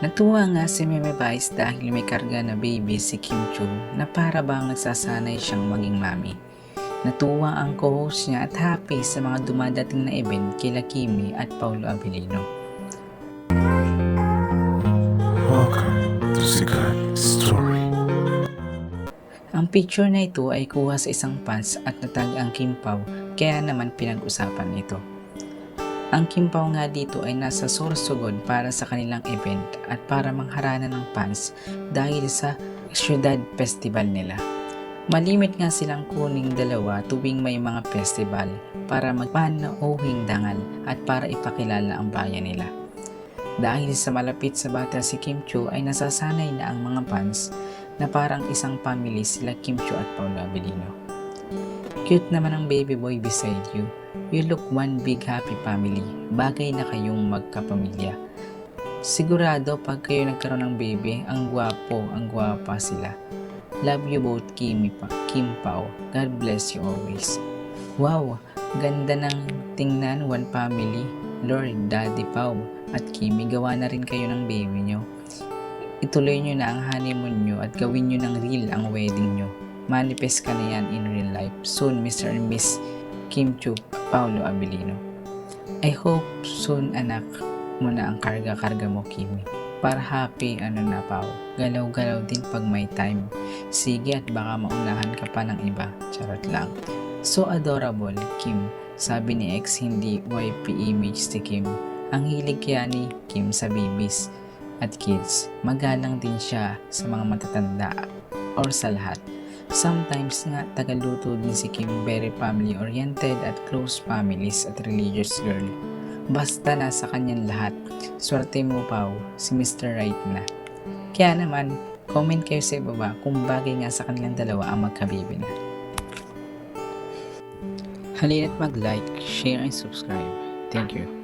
Natuwa nga si Meme Vice dahil may karga na baby si Kim Chu na para bang nagsasanay siyang maging mami. Natuwa ang co-host niya at happy sa mga dumadating na event kila Kimi at Paulo Abilino. Welcome to Sikat Story. Ang picture na ito ay kuha sa isang fans at natag ang Kim Pao kaya naman pinag-usapan ito. Ang Kim Pao nga dito ay nasa Sorsogon para sa kanilang event at para mangharana ng fans dahil sa Syudad Festival nila. Malimit nga silang kuning dalawa tuwing may mga festival para magpanauhing dangal at para ipakilala ang bayan nila. Dahil sa malapit sa bata si Kim Chu ay nasasanay na ang mga fans na parang isang family sila Kim Chu at Paolo Abilino. Cute naman ang baby boy beside you. You look one big happy family. Bagay na kayong magkapamilya. Sigurado pag kayo nagkaroon ng baby, ang gwapo, ang gwapa sila. Love you both Kimi pa, Kim Pao. God bless you always. Wow, ganda ng tingnan one family. Lord, Daddy Pao at Kimi, gawa na rin kayo ng baby nyo. Ituloy nyo na ang honeymoon nyo at gawin nyo ng real ang wedding nyo. Manifest ka na yan in real life. Soon, Mr. and Miss Kim Chu Paulo Abilino. I hope soon anak mo na ang karga-karga mo, Kimi. Para happy, ano na, Pao. Galaw-galaw din pag may time. Sige at baka maunahan ka pa ng iba. Charot lang. So adorable, Kim. Sabi ni ex hindi YP image si Kim. Ang hilig kaya ni Kim sa babies at kids. Magalang din siya sa mga matatanda or sa lahat. Sometimes nga tagaluto din si Kim very family oriented at close families at religious girl. Basta nasa kanyan lahat. Swerte mo Pao, si Mr. Right na. Kaya naman, comment kayo sa ibaba kung bagay nga sa kanilang dalawa ang magkabibi na. Halina't mag-like, share, and subscribe. Thank you.